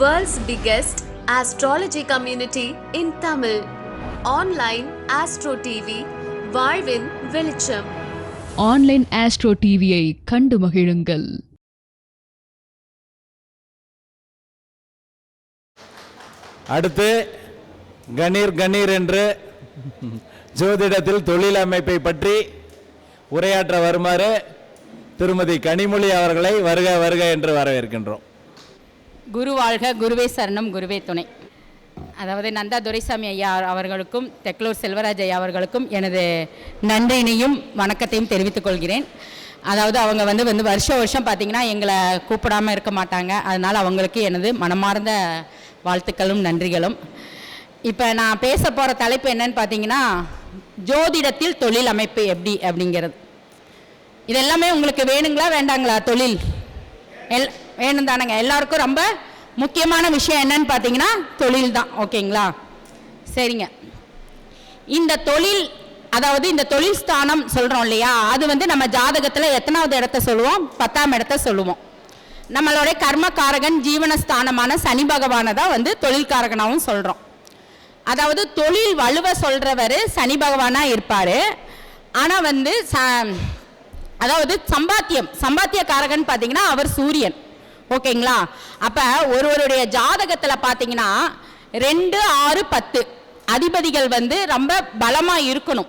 World's biggest astrology community in Tamil. Online Astro TV, வாழ்வின் வெளிச்சம். Online astro டிவியை கண்டு மகிழுங்கள். அடுத்து கணீர் கணீர் என்று ஜோதிடத்தில் தொழில் அமைப்பை பற்றி உரையாற்ற வருமாறு திருமதி கனிமொழி அவர்களை வருக வருக என்று வரவேற்கின்றோம். குரு வாழ்க குருவே சரணம் குருவே துணை. அதாவது நந்தா துரைசாமி ஐயா அவர்களுக்கும் தெக்லூர் செல்வராஜ் ஐயா அவர்களுக்கும் எனது நன்றினையும் வணக்கத்தையும் தெரிவித்துக் கொள்கிறேன். அதாவது அவங்க வந்து வந்து வருஷம் வருஷம் பார்த்தீங்கன்னா எங்களை கூப்பிடாமல் இருக்க மாட்டாங்க. அதனால் அவங்களுக்கு எனது மனமார்ந்த வாழ்த்துக்களும் நன்றிகளும். இப்போ நான் பேச போகிற தலைப்பு என்னன்னு பார்த்தீங்கன்னா ஜோதிடத்தில் தொழில் அமைப்பு எப்படி அப்படிங்கிறது. இது எல்லாமே உங்களுக்கு வேணுங்களா வேண்டாங்களா தொழில்? எல் வேணும் தானேங்க. எல்லாருக்கும் ரொம்ப முக்கியமான விஷயம் என்னன்னு பார்த்தீங்கன்னா தொழில் தான். ஓகேங்களா? சரிங்க. இந்த தொழில் அதாவது இந்த தொழில் ஸ்தானம் சொல்கிறோம் இல்லையா? அது வந்து நம்ம ஜாதகத்தில் எத்தனாவது இடத்த சொல்லுவோம்? பத்தாம் இடத்த சொல்லுவோம். நம்மளுடைய கர்மக்காரகன் ஜீவனஸ்தானமான சனி பகவானை தான் வந்து தொழில்காரகனாகவும் சொல்கிறோம் அதாவது தொழில் வலுவ சொல்கிறவர் சனி பகவானாக இருப்பார். ஆனால் வந்து ச அதாவது சம்பாத்தியம் சம்பாத்தியக்காரகன் பார்த்தீங்கன்னா அவர் சூரியன். ஓகேங்களா? அப்போ ஒருவருடைய ஜாதகத்தில் பார்த்தீங்கன்னா ரெண்டு ஆறு பத்து அதிபதிகள் வந்து ரொம்ப பலமாக இருக்கணும்.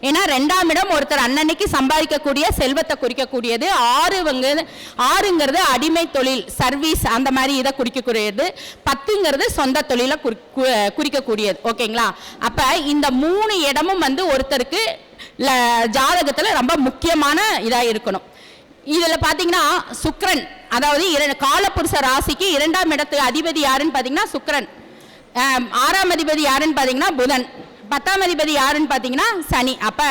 ஏன்னா ரெண்டாம் இடம் ஒருத்தர் அன்னன்னைக்கு சம்பாதிக்கக்கூடிய செல்வத்தை குறிக்கக்கூடியது ஆறு வந்து ஆறுங்கிறது அடிமை தொழில் சர்வீஸ் அந்த மாதிரி இதை குறிக்கக்கூடியது பத்துங்கிறது சொந்த தொழிலை குறி குறிக்கக்கூடியது. ஓகேங்களா? அப்போ இந்த மூணு இடமும் வந்து ஒருத்தருக்கு ல- ரொம்ப முக்கியமான இதாக இருக்கணும். இதுல பாத்தீங்கன்னா சுக்ரன் அதாவது இரண்டு காலப்புருஷ ராசிக்கு இரண்டாம் இடத்து அதிபதி யாருன்னு பாத்தீங்கன்னா சுக்ரன் ஆறாம் அதிபதி யாருன்னு பாத்தீங்கன்னா புதன். பத்தாம் அதிபதி யாருன்னு பார்த்தீங்கன்னா சனி. அப்போ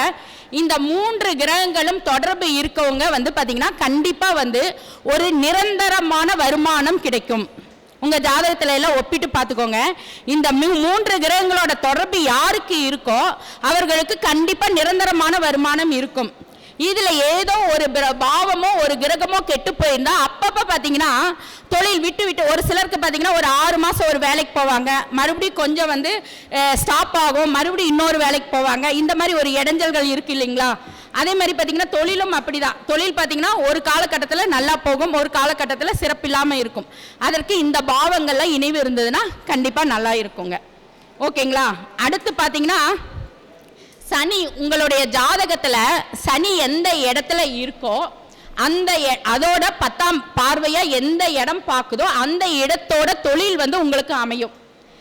இந்த மூன்று கிரகங்களும் தொடர்பு இருக்கவங்க வந்து பார்த்தீங்கன்னா கண்டிப்பாக வந்து ஒரு நிரந்தரமான வருமானம் கிடைக்கும். உங்கள் ஜாதகத்தில் எல்லாம் ஒப்பிட்டு பார்த்துக்கோங்க இந்த மூன்று கிரகங்களோட தொடர்பு யாருக்கு இருக்கோ அவர்களுக்கு கண்டிப்பாக நிரந்தரமான வருமானம் இருக்கும். இதுல ஏதோ ஒரு பிர- பாவமோ ஒரு கிரகமோ கெட்டு போயிருந்தா அப்பப்ப பாத்தீங்கன்னா தொழில் விட்டு விட்டு ஒரு சிலருக்கு பாத்தீங்கன்னா ஒரு ஆறு மாசம் ஒரு வேலைக்கு போவாங்க. மறுபடியும் கொஞ்சம் வந்து ஸ்டாப் ஆகும். மறுபடியும் இன்னொரு வேலைக்கு போவாங்க. இந்த மாதிரி ஒரு இடைஞ்சல்கள் இருக்கு இல்லைங்களா? அதே மாதிரி பார்த்தீங்கன்னா தொழிலும் அப்படிதான். தொழில் பார்த்தீங்கன்னா ஒரு காலகட்டத்தில் நல்லா போகும் ஒரு காலகட்டத்தில் சிறப்பில்லாமல் இருக்கும். அதற்கு இந்த பாவங்கள்லாம் இணைவு இருந்ததுன்னா கண்டிப்பாக நல்லா இருக்குங்க. ஓகேங்களா? அடுத்து பார்த்தீங்கன்னா சனி உங்களுடைய ஜாதகத்தில் சனி எந்த இடத்துல இருக்கோ அந்த எ- அதோட பத்தாம் பார்வையாக எந்த இடம் பார்க்குதோ அந்த இடத்தோட தொழில் வந்து உங்களுக்கு அமையும்.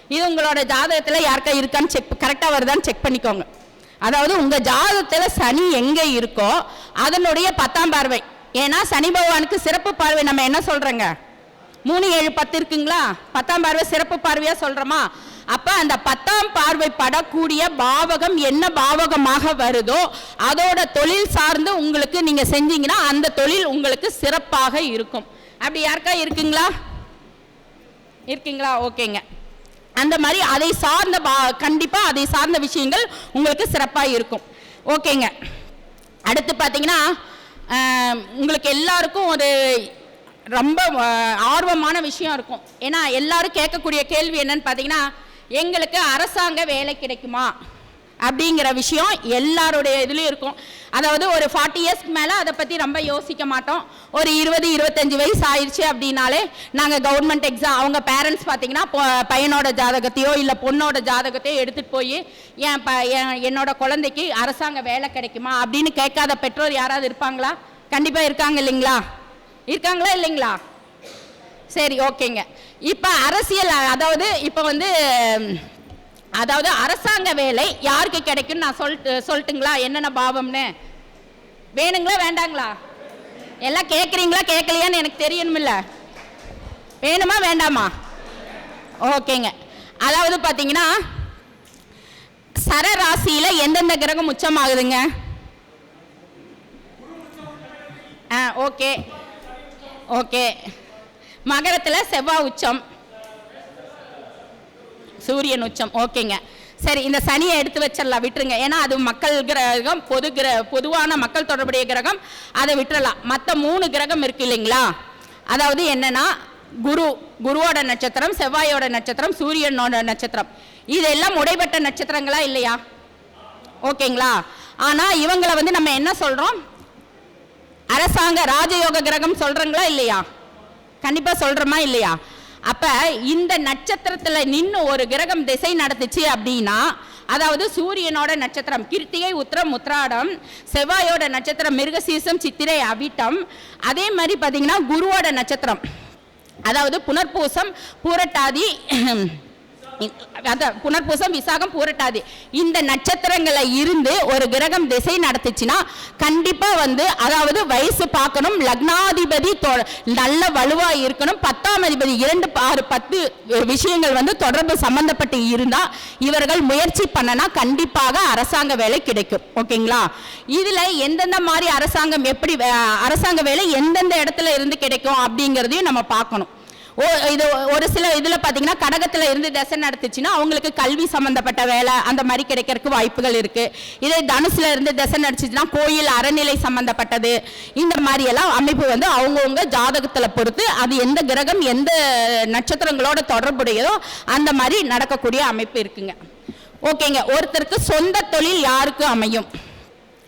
இது உங்களோட ஜாதகத்தில் யாருக்கா இருக்கான்னு செக் கரெக்டாக வருதான்னு செக் பண்ணிக்கோங்க. அதாவது உங்கள் ஜாதகத்தில் சனி எங்கே இருக்கோ அதனுடைய பத்தாம் பார்வை. ஏன்னா சனி பகவானுக்கு சிறப்பு பார்வை நம்ம என்ன சொல்கிறோங்க மூணு ஏழு பத்து இருக்குங்களா? பத்தாம் பார்வை சிறப்பு பார்வையாக சொல்கிறோமா அப்போ அந்த பத்தாம் பார்வை படக்கூடிய பாவகம் என்ன பாவகமாக வருதோ அதோட தொழில் சார்ந்து உங்களுக்கு நீங்கள் செஞ்சீங்கன்னா அந்த தொழில் உங்களுக்கு சிறப்பாக இருக்கும். அப்படி யாருக்கா இருக்குங்களா? இருக்கீங்களா? ஓகேங்க. அந்த மாதிரி அதை சார்ந்த பா கண்டிப்பாக அதை சார்ந்த விஷயங்கள் உங்களுக்கு சிறப்பாக இருக்கும். ஓகேங்க. அடுத்து பார்த்தீங்கன்னா உங்களுக்கு எல்லாருக்கும் ஒரு ரொம்ப ஆர்வமான விஷயம் இருக்கும். ஏன்னா எல்லாரும் கேட்கக்கூடிய கேள்வி என்னன்னு பார்த்தீங்கன்னா எங்களுக்கு அரசாங்க வேலை கிடைக்குமா? அப்படிங்கிற விஷயம் எல்லாருடைய இதுலேயும் இருக்கும். அதாவது ஒரு ஃபார்ட்டி இயர்ஸ்க்கு மேலே அதை பற்றி ரொம்ப யோசிக்க மாட்டோம். ஒரு இருபது இருபத்தஞ்சு வயசு ஆயிடுச்சு அப்படின்னாலே நாங்கள் கவர்மெண்ட் எக்ஸாம் அவங்க பேரண்ட்ஸ் பார்த்தீங்கன்னா பையனோட ஜாதகத்தையோ இல்லை பொண்ணோட ஜாதகத்தையோ எடுத்துகிட்டு போய் என் ப என் என்னோட குழந்தைக்கு அரசாங்க வேலை கிடைக்குமா? அப்படின்னு கேட்காத பெற்றோர் யாராவது இருப்பாங்களா? கண்டிப்பாக இருக்காங்க இல்லைங்களா? இருக்காங்களா இல்லைங்களா? சரி ஓகேங்க. இப்போ அரசியல் அதாவது இப்போ வந்து அதாவது அரசாங்க வேலை யாருக்கு கிடைக்கும்னு நான் சொல்லிட்டு சொல்லட்டுங்களா? என்னென்ன பாவம்னு? வேணுங்களா வேண்டாங்களா? எல்லாம் கேட்குறீங்களா கேட்கலையான்னு எனக்கு தெரியணுமில்ல வேணுமா வேண்டாமா? ஓகேங்க. அதாவது பார்த்தீங்கன்னா சரராசியில் எந்தெந்த கிரகம் உச்சமாகுதுங்க? ஆ ஓகே. ஓகே. மகரத்தில் செவ்வாய் உச்சம் சூரியன் உச்சம். ஓகேங்க. சரி இந்த சனியை எடுத்து வச்சிடலாம் விட்டுருங்க. ஏன்னா அது மக்கள் கிரகம் பொது கிர பொதுவான மக்கள் தொடர்புடைய கிரகம் அதை விட்டுறலாம். மற்ற மூணு கிரகம் இருக்கு இல்லைங்களா? அதாவது என்னன்னா குரு குருவோட நட்சத்திரம் செவ்வாயோட நட்சத்திரம் சூரியனோட நட்சத்திரம். இதெல்லாம் உடைபட்ட நட்சத்திரங்களா இல்லையா? ஓகேங்களா? ஆனா இவங்களை வந்து நம்ம என்ன சொல்றோம்? அரசாங்க ராஜயோக கிரகம் சொல்றங்களா இல்லையா? கண்டிப்பாக சொல்கிறோமா இல்லையா? அப்போ இந்த நட்சத்திரத்தில் நின்று ஒரு கிரகம் திசை நடத்துச்சு அப்படின்னா அதாவது சூரியனோட நட்சத்திரம் கிருத்திகை உத்திரம் உத்திராடம் செவ்வாயோட நட்சத்திரம் மிருகசீசம் சித்திரை அவிட்டம் அதே மாதிரி பார்த்தீங்கன்னா குருவோட நட்சத்திரம். அதாவது புனர்பூசம் பூரட்டாதி அதான் புனர்பூசம் விசாகம் பூரட்டாது. இந்த நட்சத்திரங்களை இருந்து ஒரு கிரகம் திசை நடத்துச்சுன்னா கண்டிப்பா வந்து அதாவது வயசு பார்க்கணும் லக்னாதிபதி தொ- நல்ல வலுவா இருக்கணும். பத்தாம் அதிபதி இரண்டு ஆறு பத்து விஷயங்கள் வந்து தொடர்பு சம்பந்தப்பட்டு இருந்தா இவர்கள் முயற்சி பண்ணனா கண்டிப்பாக அரசாங்க வேலை கிடைக்கும். ஓகேங்களா? இதுல எந்தெந்த மாதிரி அரசாங்கம் எப்படி அரசாங்க வேலை எந்தெந்த இடத்துல இருந்து கிடைக்கும் அப்படிங்கிறதையும் நம்ம பார்க்கணும். இது ஒரு சில இதில் பார்த்தீங்கன்னா கடகத்தில் இருந்து தசை நடத்துச்சுன்னா அவங்களுக்கு கல்வி சம்மந்தப்பட்ட வேலை அந்த மாதிரி கிடைக்கிறதுக்கு வாய்ப்புகள் இருக்குது இதே தனுசுல இருந்து தசை நடிச்சிச்சுன்னா கோயில் அறநிலை சம்மந்தப்பட்டது இந்த மாதிரி எல்லாம் அமைப்பு வந்து அவங்கவுங்க ஜாதகத்தில் பொறுத்து அது எந்த கிரகம் எந்த நட்சத்திரங்களோட தொடர்புடையதோ அந்த மாதிரி நடக்கக்கூடிய அமைப்பு இருக்குங்க. ஓகேங்க. ஒருத்தருக்கு சொந்த தொழில் யாருக்கு அமையும்?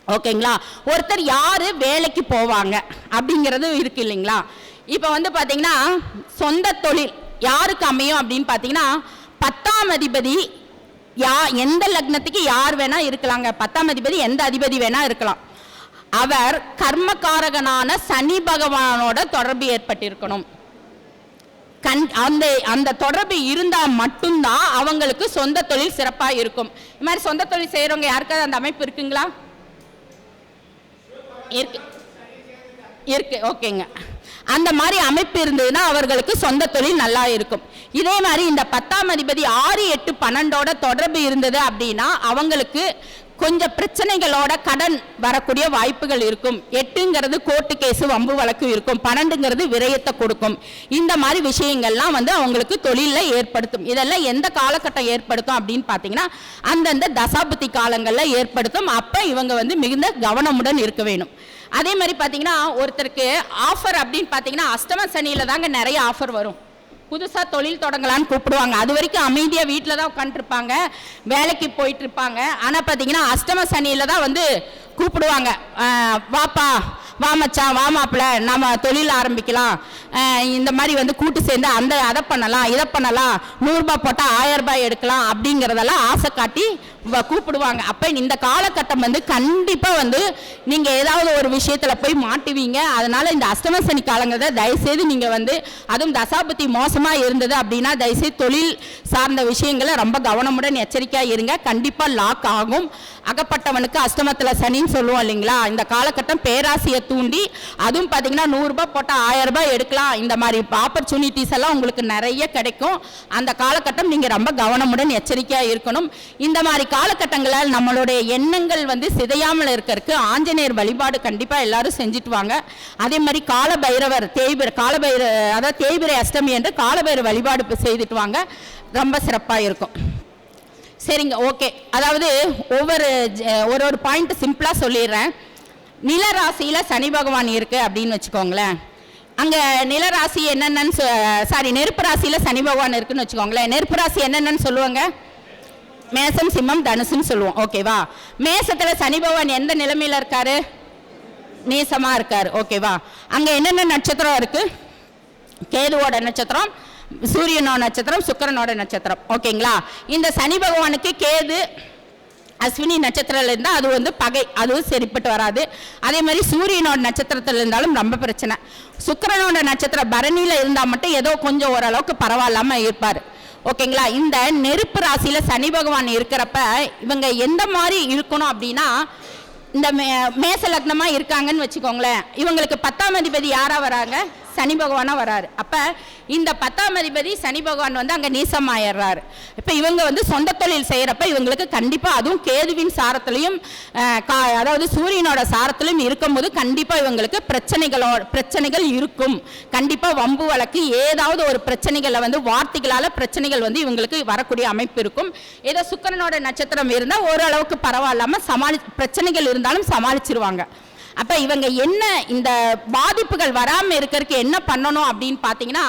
ஓகேங்களா? ஒருத்தர் யாரு வேலைக்கு போவாங்க? அப்படிங்கிறது இருக்கு இல்லைங்களா? இப்போ வந்து பார்த்தீங்கன்னா சொந்த தொழில் யாருக்கு அமையும் அப்படின்னு பார்த்தீங்கன்னா பத்தாம் அதிபதி யா எந்த லக்னத்துக்கு யார் வேணா இருக்கலாங்க. பத்தாம் அதிபதி எந்த அதிபதி வேணா இருக்கலாம். அவர் கர்மகாரகனான சனி பகவானோட தொடர்பு ஏற்பட்டிருக்கணும். கண் அந்த அந்த தொடர்பு இருந்தால் மட்டும்தான் அவங்களுக்கு சொந்த தொழில் சிறப்பாக இருக்கும். இது மாதிரி சொந்த தொழில் செய்கிறவங்க யாருக்காவது அந்த அமைப்பு இருக்குங்களா? இருக்கு. இருக்கு ஓகேங்க. அந்த மாதிரி அமைப்பு இருந்ததுன்னா அவர்களுக்கு சொந்த தொழில் நல்லா இருக்கும். இதே மாதிரி இந்த பத்தாம் அதிபதி ஆறு எட்டு பன்னெண்டோட தொடர்பு இருந்தது அப்படின்னா அவங்களுக்கு கொஞ்சம் பிரச்சனைகளோட கடன் வரக்கூடிய வாய்ப்புகள் இருக்கும். எட்டுங்கிறது கோர்ட்டு கேஸு வம்பு வழக்கு இருக்கும். பன்னெண்டுங்கிறது விரயத்தை கொடுக்கும். இந்த மாதிரி விஷயங்கள்லாம் வந்து அவங்களுக்கு தொழிலில் ஏற்படுத்தும். இதெல்லாம் எந்த காலகட்டம் ஏற்படுத்தும் அப்படின்னு பார்த்தீங்கன்னா அந்தந்த தசாபுத்தி காலங்களில் ஏற்படுத்தும். அப்போ இவங்க வந்து மிகுந்த கவனமுடன் இருக்க வேணும். அதே மாதிரி பார்த்தீங்கன்னா ஒருத்தருக்கு ஆஃபர் அப்படின்னு பார்த்தீங்கன்னா அஷ்டம சனியில் தாங்க நிறைய ஆஃபர் வரும். புதுசாக தொழில் தொடங்கலான்னு கூப்பிடுவாங்க. அது வரைக்கும் அமைதியாக வீட்டில் தான் உட்காந்துருப்பாங்க வேலைக்கு போயிட்டு இருப்பாங்க ஆனால் பார்த்தீங்கன்னா அஷ்டம சனியில் தான் வந்து கூப்பிடுவாங்க. வாப்பா வா மச்சான் வா மாப்பிள்ள நம்ம தொழில் ஆரம்பிக்கலாம். இந்த மாதிரி வந்து கூட்டு சேர்ந்து அந்த அதை பண்ணலாம் இதை பண்ணலாம் நூறுரூபா போட்டால் ஆயிரம் ரூபாய் எடுக்கலாம் அப்படிங்கிறதெல்லாம் ஆசை காட்டி வ- கூப்பிடுவாங்க. அப்போ இந்த காலகட்டம் வந்து கண்டிப்பாக வந்து நீங்கள் ஏதாவது ஒரு விஷயத்தில் போய் மாட்டுவீங்க. அதனால் இந்த அஷ்டம சனி காலங்கிறத தயவுசெய்து நீங்கள் வந்து அதுவும் தசாபதி மோசமாக இருந்தது அப்படின்னா தயவுசெய்து தொழில் சார்ந்த விஷயங்களை ரொம்ப கவனமுடன் எச்சரிக்கையாக இருங்க. கண்டிப்பாக லாக் ஆகும். அகப்பட்டவனுக்கு அஷ்டமத்தில் சனின்னு சொல்லுவோம் இல்லைங்களா? இந்த காலகட்டம் பேராசையை தூண்டி அதுவும் பார்த்தீங்கன்னா நூறுரூபா போட்டால் ஆயிரம் ரூபாய் எடுக்கலாம். இந்த மாதிரி ஆப்பர்ச்சுனிட்டிஸ் எல்லாம் உங்களுக்கு நிறைய கிடைக்கும். அந்த காலகட்டம் நீங்கள் ரொம்ப கவனமுடன் எச்சரிக்கையாக இருக்கணும். இந்த மாதிரி காலகட்டங்களில் நம்மளுடைய எண்ணங்கள் வந்து சிதையாமல் இருக்கிறதுக்கு ஆஞ்சநேயர் வழிபாடு கண்டிப்பாக எல்லாரும் செஞ்சுட்டு வாங்க. அதே மாதிரி கால பைரவர் தேய்பிர காலபைர அதாவது தேய்பிரை அஷ்டமி என்று காலபைர வழிபாடு செய்துட்டு வாங்க. ரொம்ப சிறப்பாக இருக்கும். சரிங்க ஓகே அதாவது ஒவ்வொரு ஜ- ஒரு ஒரு பாயிண்ட் சிம்பிளாக சொல்லிடுறேன். நிலராசியில் சனி பகவான் இருக்குது அப்படின்னு வச்சுக்கோங்களேன். அங்கே நிலராசி என்னென்னு சாரி நெருப்பு ராசியில் சனி பகவான் இருக்குன்னு வச்சுக்கோங்களேன். நெருப்பு ராசி என்னென்னு சொல்லுவாங்க? மேசம் சிம்மம் தனுசுன்னு சொல்லுவோம். ஓகேவா மேசத்தில் சனி பகவான் எந்த நிலைமையில் இருக்காரு? நீசமாக இருக்கார். ஓகேவா அங்கே என்னென்ன நட்சத்திரம் இருக்குது கேதுவோட நட்சத்திரம் சூரியனோட நட்சத்திரம் சுக்கரனோட நட்சத்திரம். ஓகேங்களா? இந்த சனி பகவானுக்கு கேது அஸ்வினி நட்சத்திரத்தில் இருந்தால் அது வந்து பகை. அதுவும் சரிப்பட்டு வராது. அதே மாதிரி சூரியனோட நட்சத்திரத்தில் இருந்தாலும் ரொம்ப பிரச்சனை. சுக்கரனோட நட்சத்திரம் பரணியில் இருந்தால் மட்டும் ஏதோ கொஞ்சம் ஓரளவுக்கு பரவாயில்லாமல் இருப்பார். ஓகேங்களா? இந்த நெருப்பு ராசியில் சனி பகவான் இருக்கிறப்ப இவங்க எந்த மாதிரி இருக்கணும் அப்படின்னா இந்த மே மேச லக்னமாக இருக்காங்கன்னு வச்சுக்கோங்களேன். இவங்களுக்கு பத்தாம் அதிபதி யாராக வராங்க? சனி பகவானாக வராரு. அப்போ இந்த பத்தாம் அதிபதி சனி பகவான் வந்து அங்கே நீசமாயிடுறாரு. இப்போ இவங்க வந்து சொந்த தொழில் செய்கிறப்ப இவங்களுக்கு கண்டிப்பாக அதுவும் கேதுவின் சாரத்துலேயும் கா- அதாவது சூரியனோட சாரத்திலும் இருக்கும்போது கண்டிப்பாக இவங்களுக்கு பிரச்சனைகளோ பிரச்சனைகள் இருக்கும். கண்டிப்பாக வம்பு வழக்கு ஏதாவது ஒரு பிரச்சனைகளை வந்து வார்த்தைகளால் பிரச்சனைகள் வந்து இவங்களுக்கு வரக்கூடிய அமைப்பு இருக்கும். ஏதோ சுக்கிரனோட நட்சத்திரம் இருந்தால் ஓரளவுக்கு பரவாயில்லாமல் சமாளி பிரச்சனைகள் இருந்தாலும் சமாளிச்சிருவாங்க. அப்போ இவங்க என்ன இந்த பாதிப்புகள் வராமல் இருக்கிறதுக்கு என்ன பண்ணணும் அப்படின்னு பார்த்தீங்கன்னா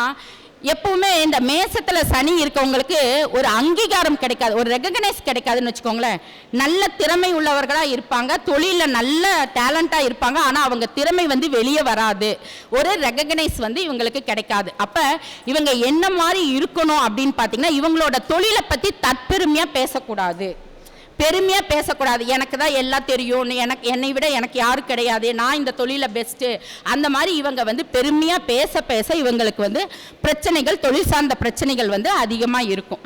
எப்பவுமே இந்த மேசத்தில் சனி இருக்கவங்களுக்கு ஒரு அங்கீகாரம் கிடைக்காது ஒரு ரெகக்னைஸ் கிடைக்காதுன்னு வச்சுக்கோங்களேன். நல்ல திறமை உள்ளவர்களாக இருப்பாங்க தொழிலில் நல்ல டேலண்ட்டாக இருப்பாங்க ஆனால் அவங்க திறமை வந்து வெளியே வராது. ஒரு ரெகக்னைஸ் வந்து இவங்களுக்கு கிடைக்காது. அப்போ இவங்க என்ன மாதிரி இருக்கணும் அப்படின்னு பார்த்தீங்கன்னா இவங்களோட தொழிலை பற்றி தற்பெருமையாக பேசக்கூடாது. பெருமையாக பேசக்கூடாது. எனக்கு தான் எல்லாம் தெரியும் எனக்கு என்னை விட எனக்கு யாரும் கிடையாது. நான் இந்த தொழிலில் பெஸ்ட்டு அந்த மாதிரி இவங்க வந்து பெருமையாக பேச பேச இவங்களுக்கு வந்து பிரச்சனைகள் தொழில் சார்ந்த பிரச்சனைகள் வந்து அதிகமாக இருக்கும்.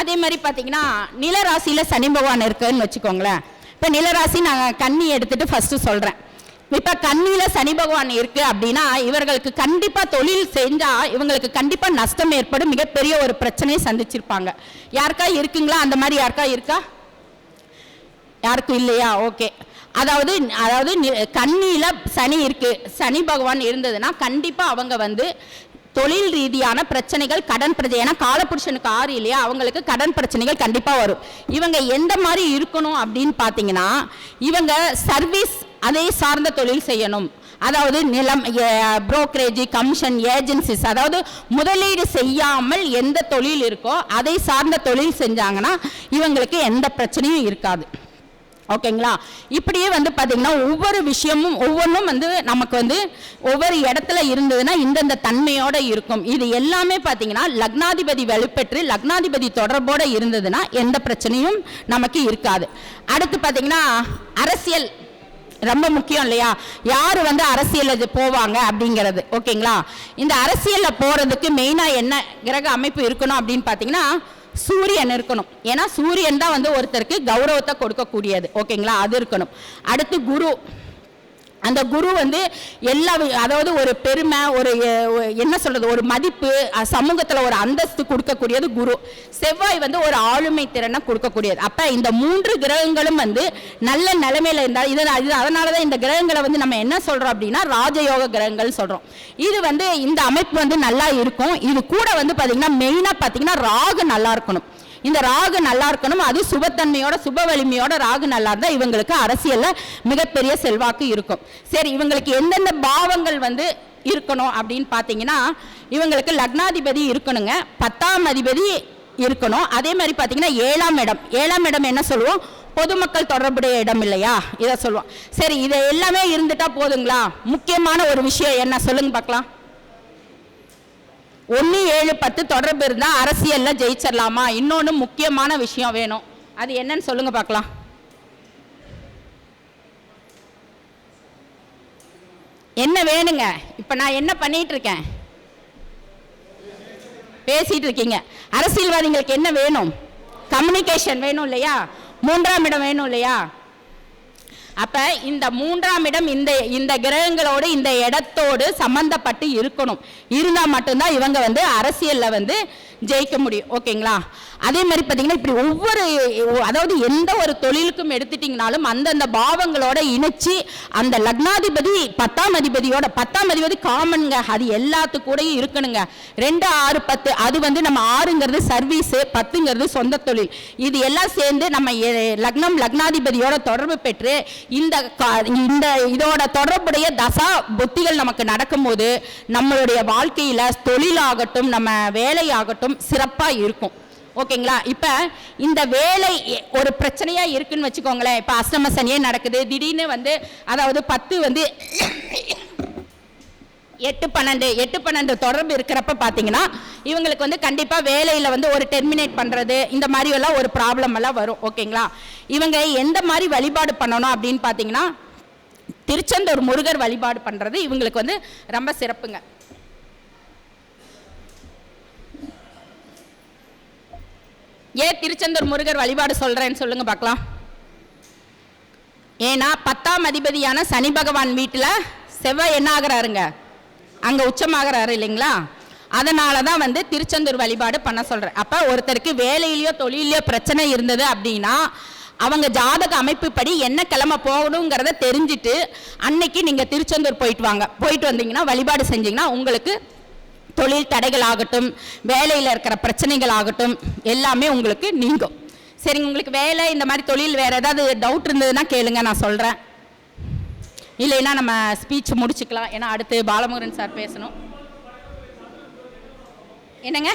அதே மாதிரி பார்த்தீங்கன்னா நிலராசியில் சனி பகவான் இருக்குன்னு வச்சுக்கோங்களேன். இப்போ நிலராசி நான் கண்ணி எடுத்துகிட்டு ஃபஸ்ட்டு சொல்கிறேன் இப்போ கண்ணியில் சனி பகவான் இருக்கு அப்படின்னா இவர்களுக்கு கண்டிப்பாக தொழில் செஞ்சால் இவங்களுக்கு கண்டிப்பாக நஷ்டம் ஏற்படும். மிகப்பெரிய ஒரு பிரச்சனையை சந்திச்சிருப்பாங்க. யாருக்கா இருக்குங்களா? அந்த மாதிரி யாருக்கா இருக்கா? யாருக்கும் இல்லையா? ஓகே. அதாவது அதாவது கண்ணியில் சனி இருக்கு. சனி பகவான் இருந்ததுன்னா கண்டிப்பா அவங்க வந்து தொழில் ரீதியான பிரச்சனைகள் கடன் பிரச்சனை. ஏன்னா காலப்புருஷனுக்கு ஆறு இல்லையா? அவங்களுக்கு கடன் பிரச்சனைகள் கண்டிப்பாக வரும். இவங்க எந்த மாதிரி இருக்கணும் அப்படின்னு பார்த்தீங்கன்னா இவங்க சர்வீஸ் அதை சார்ந்த தொழில் செய்யணும். அதாவது நிலம் புரோக்கரேஜ் கமிஷன் ஏஜென்சிஸ் அதாவது முதலீடு செய்யாமல் எந்த தொழில் இருக்கோ அதை சார்ந்த தொழில் செஞ்சாங்கன்னா இவங்களுக்கு எந்த பிரச்சனையும் இருக்காது. ஓகேங்களா? இப்படியே வந்து பார்த்தீங்கன்னா ஒவ்வொரு விஷயமும் ஒவ்வொன்றும் வந்து நமக்கு வந்து ஒவ்வொரு இடத்துல இருந்ததுன்னா இந்தந்த தன்மையோட இருக்கும். இது எல்லாமே பார்த்தீங்கன்னா லக்னாதிபதி வலுப்பெற்று லக்னாதிபதி தொடர்போடு இருந்ததுன்னா எந்த பிரச்சனையும் நமக்கு இருக்காது. அடுத்து பார்த்தீங்கன்னா அரசியல். ரொம்ப முக்கியம் இல்லையா? யார் வந்து அரசியலில் போவாங்க அப்படிங்கிறது. ஓகேங்களா? இந்த அரசியலில் போகிறதுக்கு மெயினாக என்ன கிரக அமைப்பு இருக்கணும் அப்படின்னு பார்த்தீங்கன்னா சூரியன் இருக்கணும். ஏன்னா சூரியன் தான் வந்து ஒருத்தருக்கு கௌரவத்தை கொடுக்கக்கூடியது. ஓகேங்களா? அது இருக்கணும். அடுத்து குரு. அந்த குரு வந்து எல்லா அதாவது ஒரு பெருமை ஒரு என்ன சொல்கிறது ஒரு மதிப்பு சமூகத்தில் ஒரு அந்தஸ்து கொடுக்கக்கூடியது குரு. செவ்வாய் வந்து ஒரு ஆளுமை திறனை கொடுக்கக்கூடியது. அப்போ இந்த மூன்று கிரகங்களும் வந்து நல்ல நிலைமையில் இருந்தால் இது இது அதனால தான் இந்த கிரகங்களை வந்து நம்ம என்ன சொல்கிறோம் அப்படின்னா ராஜயோக கிரகங்கள் சொல்கிறோம் இது வந்து இந்த அமைப்பு வந்து நல்லா இருக்கும். இது கூட வந்து பார்த்திங்கன்னா மெயினாக பார்த்தீங்கன்னா ராகு நல்லா இருக்கணும். இந்த ராகு நல்லா இருக்கணும். அது சுபத்தன்மையோட சுப வலிமையோட ராகு நல்லா இருந்தால் இவங்களுக்கு அரசியலில் மிகப்பெரிய செல்வாக்கு இருக்கும். சரி இவங்களுக்கு எந்தெந்த பாவங்கள் வந்து இருக்கணும் அப்படின்னு பார்த்தீங்கன்னா இவங்களுக்கு லக்னாதிபதி இருக்கணுங்க. பத்தாம் அதிபதி இருக்கணும். அதே மாதிரி பார்த்தீங்கன்னா ஏழாம் இடம். ஏழாம் இடம் என்ன சொல்லுவோம்? பொதுமக்கள் தொடர்புடைய இடம் இல்லையா? இதை சொல்லுவோம். சரி இதை எல்லாமே இருந்துட்டா போதுங்களா? முக்கியமான ஒரு விஷயம் என்ன? சொல்லுங்க பார்க்கலாம். ஒன்று ஏழு பத்து தொடர்பு இருந்தால் அரசியலில் ஜெயிச்சிடலாமா இன்னொன்று முக்கியமான விஷயம் வேணும். அது என்னன்னு சொல்லுங்க பார்க்கலாம். என்ன வேணுங்க? இப்போ நான் என்ன பண்ணிட்டு இருக்கேன்? பேசிட்டு இருக்கீங்க. அரசியல்வாதிகளுக்கு என்ன வேணும்? கம்யூனிகேஷன் வேணும் இல்லையா? மூன்றாம் இடம் வேணும் இல்லையா? அப்போ இந்த மூன்றாம் இடம் இந்த இந்த கிரகங்களோடு இந்த இடத்தோடு சம்பந்தப்பட்டு இருக்கணும். இருந்தால் மட்டும்தான் இவங்க வந்து அரசியலில் வந்து ஜெயிக்க முடியும். ஓகேங்களா? அதே மாதிரி பார்த்தீங்கன்னா இப்படி ஒவ்வொரு அதாவது எந்த ஒரு தொழிலுக்கும் எடுத்துட்டிங்கனாலும் அந்தந்த பாவங்களோட இணைச்சி அந்த லக்னாதிபதி பத்தாம் அதிபதியோட பத்தாம் அதிபதி காமனுங்க அது எல்லாத்துக்கூடயும் இருக்கணுங்க. ரெண்டு ஆறு பத்து அது வந்து நம்ம ஆறுங்கிறது சர்வீஸு பத்துங்கிறது சொந்த தொழில். இது எல்லாம் சேர்ந்து நம்ம எ- லக்னம் லக்னாதிபதியோட தொடர்பு பெற்று இந்த கா- இந்த இதோட தொடர்புடைய தசா புத்திகள் நமக்கு நடக்கும்போது நம்மளுடைய வாழ்க்கையில் தொழிலாகட்டும் நம்ம வேலையாகட்டும் சிறப்பாக இருக்கும். ஓகேங்களா? இப்போ இந்த வேலை ஒரு பிரச்சனையாக இருக்குன்னு வச்சுக்கோங்களேன். இப்போ அஷ்டம சனியே நடக்குது. திடீர்னு வந்து அதாவது பத்து வந்து எட்டு பன்னெண்டு எட்டு பன்னெண்டு தொடர்பு இருக்கிறப்ப பார்த்தீங்கன்னா இவங்களுக்கு வந்து கண்டிப்பாக வேலையில் வந்து ஒரு டெர்மினேட் பண்ணுறது இந்த மாதிரி எல்லாம் ஒரு ப்ராப்ளம் எல்லாம் வரும். ஓகேங்களா? இவங்க எந்த மாதிரி வழிபாடு பண்ணணும் அப்படின்னு பார்த்தீங்கன்னா திருச்செந்தூர் முருகர் வழிபாடு பண்ணுறது இவங்களுக்கு வந்து ரொம்ப சிறப்புங்க. ஏன் திருச்செந்தூர் முருகர் வழிபாடு சொல்கிறேன்னு சொல்லுங்கள் பார்க்கலாம். ஏன்னா பத்தாம் அதிபதியான சனி பகவான் வீட்டில் செவ்வாய் என்ன ஆகிறாருங்க? அங்கே உச்சமாகறாரு இல்லைங்களா? அதனால தான் வந்து திருச்செந்தூர் வழிபாடு பண்ண சொல்கிறேன் அப்போ ஒருத்தருக்கு வேலையிலையோ தொழிலையோ பிரச்சனை இருந்தது அப்படின்னா அவங்க ஜாதக அமைப்புப்படி என்ன கிழமை போகணுங்கிறத தெரிஞ்சுட்டு அன்னைக்கு நீங்கள் திருச்செந்தூர் போயிட்டு வாங்க. போயிட்டு வந்தீங்கன்னா வழிபாடு செஞ்சீங்கன்னா உங்களுக்கு தொழில் தடைகள் ஆகட்டும் வேலையில் இருக்கிற பிரச்சனைகள் ஆகட்டும் எல்லாமே உங்களுக்கு நீங்கும். சரிங்க உங்களுக்கு வேலை இந்த மாதிரி தொழில் வேறு ஏதாவது டவுட் இருந்ததுன்னா கேளுங்க நான் சொல்கிறேன் இல்லைன்னா நம்ம ஸ்பீச் முடிச்சுக்கலாம். ஏன்னா அடுத்து பாலமுருகன் சார் பேசணும். என்னங்க?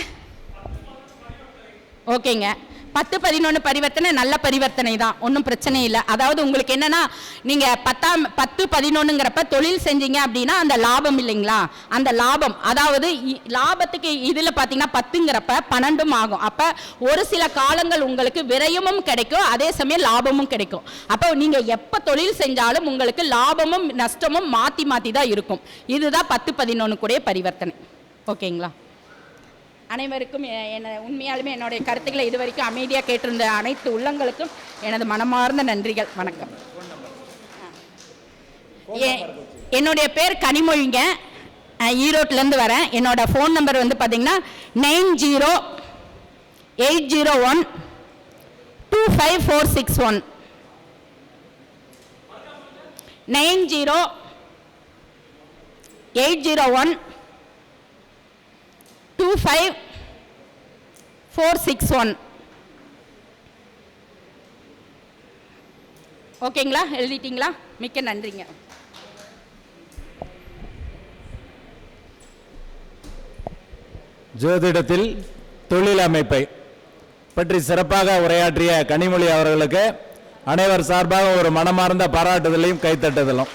ஓகேங்க. பத்து பதினொன்று பரிவர்த்தனை நல்ல பரிவர்த்தனை தான். ஒன்றும் பிரச்சனை இல்லை. அதாவது உங்களுக்கு என்னன்னா நீங்கள் பத்தாம் பத்து பதினொன்றுங்கிறப்ப தொழில் செஞ்சீங்க அப்படின்னா அந்த லாபம் இல்லைங்களா? அந்த லாபம். அதாவது இ- லாபத்துக்கு இதில் பார்த்தீங்கன்னா பத்துங்கிறப்ப பன்னெண்டும் ஆகும். அப்போ ஒரு சில காலங்கள் உங்களுக்கு விரயமும் கிடைக்கும் அதே சமயம் லாபமும் கிடைக்கும். அப்போ நீங்கள் எப்போ தொழில் செஞ்சாலும் உங்களுக்கு லாபமும் நஷ்டமும் மாற்றி மாற்றி தான் இருக்கும். இதுதான் பத்து பதினொன்று கூட பரிவர்த்தனை. ஓகேங்களா? அனைவருக்கும் என்னை என்ன உண்மையாலுமே என்னுடைய கருத்துக்களை இதுவரைக்கும் அமைதியாக கேட்டிருந்த அனைத்து உள்ளங்களுக்கும் எனது மனமார்ந்த நன்றிகள். வணக்கம். என்னுடைய பேர் கனிமொழிங்க. அஹ், ஈரோட்டிலேருந்து வரேன். என்னோட ஃபோன் நம்பர் வந்து பார்த்தீங்கன்னா nine zero eight zero one two five four six one nine zero eight zero one two five four six one ஓகேங்களா எழுதிட்டீங்களா? மிக்க நன்றிங்க. ஜோதிடத்தில் தொழில் அமைப்பை பற்றி சிறப்பாக உரையாற்றிய கனிமொழி அவர்களுக்கு அனைவர் சார்பாக ஒரு மனமார்ந்த பாராட்டுதலையும் கைத்தட்டுதலும்.